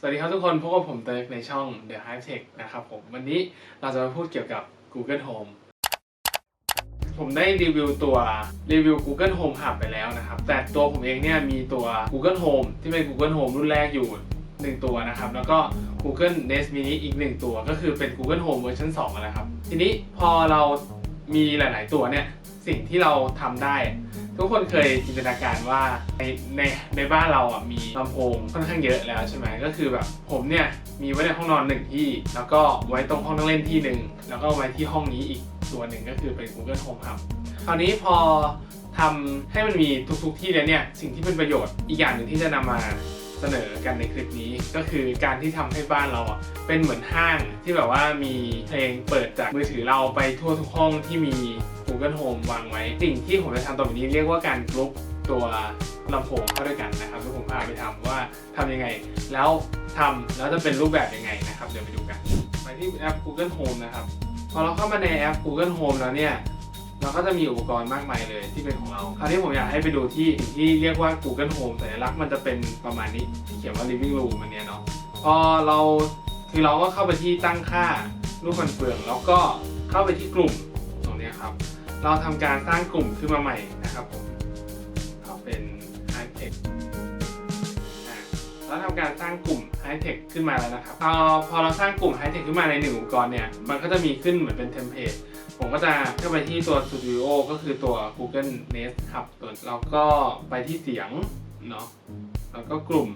สวัสดีครับทุกคนพบกับผมเติร์กในช่อง The Hive Tech นะครับผม วันนี้เราจะมาพูดเกี่ยวกับ Google Home ผมได้รีวิวตัวรีวิว Google Home Hub ไปแล้วนะครับ แต่ตัวผมเองเนี่ยมีตัว Google Home ที่เป็น Google Home รุ่นแรกอยู่ 1 ตัวนะครับ แล้วก็ Google Nest Mini อีก 1 ตัว ก็คือเป็น Google Home เวอร์ชัน2นะครับ ทีนี้พอเรามีหลาย ๆ ตัวเนี่ย สิ่งที่เราทำได้ ทุกคนเคยจินตนาการว่าในในในบ้านเราอะมีลำโพงค่อนข้างเยอะแล้วใช่ไหมก็คือแบบผมเนี่ยมีไว้ในห้องนอนหนึ่งที่ แล้วก็ไว้ตรงห้องนั่งเล่นที่หนึ่งแล้วก็ไว้ที่ห้องนี้อีกตัวหนึ่งก็คือเป็น Google Home Hub คราวนี้พอทำให้มันมีทุกๆที่แล้วเนี่ยสิ่งที่เป็นประโยชน์อีกอย่างหนึ่งที่จะนำมาเสนอกันในคลิปนี้ก็คือการที่ทำให้บ้านเราเป็นเหมือนห้างที่แบบว่ามีเพลงเปิดจากมือถือเราไปทั่วทุกห้องที่มี Google Home วางไว้ สิ่งที่ผมจะทำต่อไปนี้เรียกว่าการกรุ๊ปตัวลำโพงเข้าด้วยกันนะครับที่ผมพาไปทำว่าทำยังไง แล้วทำแล้วจะเป็นรูปแบบยังไงนะครับ เดี๋ยวไปดูกัน ไปที่แอป Google Home นะครับ พอเราเข้ามาในแอป Google Home แล้วเนี่ยเราก็จะมีอุปกรณ์มากมายเลยที่เป็นของเรา คราวนี้ผมอยากให้ไปดูที่ที่เรียกว่า Google Home สัญลักษณ์มันจะเป็นประมาณนี้ที่เขียนว่า Living Room อันเนี้ยเนาะ พอเราคือเราก็เข้าไปที่ตั้งค่ารูปฟันเฟือง แล้วก็เข้าไปที่กลุ่มตรงนี้ครับ เราทำการสร้างกลุ่มขึ้นมาใหม่นะครับผมเอาเป็น High Tech อะเราทำการสร้างกลุ่ม High Tech ขึ้นมาแล้วนะครับพอพอเราสร้างกลุ่ม High Tech ขึ้นมาในหนึ่งอุปกรเนี่ยมันก็จะมีขึ้นเหมือนเป็นเทมเพลตผมก็จะเข้าไปที่ตัว Studio ก็คือตัว Google Nest Hub ตัวแล้วก็ไปที่เสียงเนาะแล้วก็กลุ่ม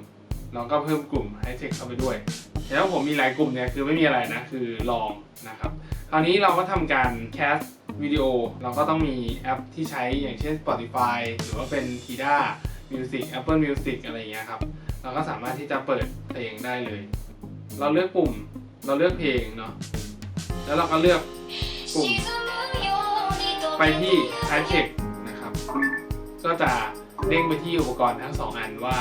แล้วก็เพิ่มกลุ่ม High Tech เข้าไปด้วย แล้วผมมีหลายกลุ่มเนี่ยคือไม่มีอะไรนะ คือลองนะครับ คราวนี้เราก็ทำการแคส วิดีโอเราก็ต้องมีแอปที่ใช้อย่างเช่น Spotify หรือว่าเป็น Tida Music Apple Music อะไรอย่างเงี้ยครับ เราก็สามารถที่จะเปิดเพลงได้เลย เราเลือกปุ่ม เราเลือกเพลงเนาะ แล้วเราก็เลือกปุ่ม ไปที่ High Tech นะครับ ก็จะเด้งไปที่อุปกรณ์ทั้งสองอันว่า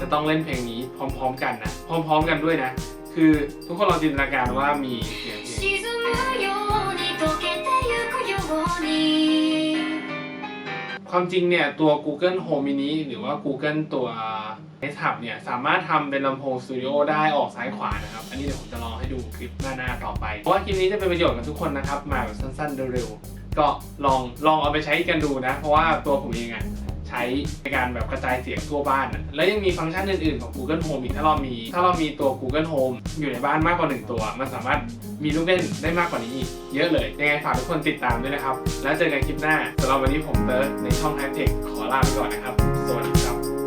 จะต้องเล่นเพลงนี้พร้อม ๆ กันนะ พร้อม ๆ กันด้วยนะ คือทุกคนลองจินตนาการว่ามีเสียงเพลง ความจริงเนี่ยตัว Google Home Mini หรือว่า Google ตัว Nest Hub เนี่ยสามารถทำเป็นลำโพงสตูดิโอได้ออกซ้ายขวานะครับ อันนี้เดี๋ยวผมจะลองให้ดูคลิปหน้าๆต่อไป เพราะว่าคลิปนี้จะเป็นประโยชน์กับทุกคนนะครับ มาแบบสั้นๆเร็วๆก็ลองลองเอาไปใช้กันดูนะ เพราะว่าตัวผมเองอะ ใช้ในการแบบกระจายเสียงทั่วบ้านอะแล้วยังมีฟังก์ชันอื่น ๆ ของ Google Home อีกถ้าเรามีถ้าเรามีตัว Google Home อยู่ในบ้านมากกว่าหนึ่งตัว มันสามารถมีลูกเล่นได้มากกว่านี้อีกเยอะเลย ยังไงฝากทุกคนติดตามด้วยนะครับ แล้วเจอกันคลิปหน้าสำหรับวันนี้ผมเติร์ดในช่อง h a p t e c h ขอลาไปก่อนนะครับ สวัสดีครับ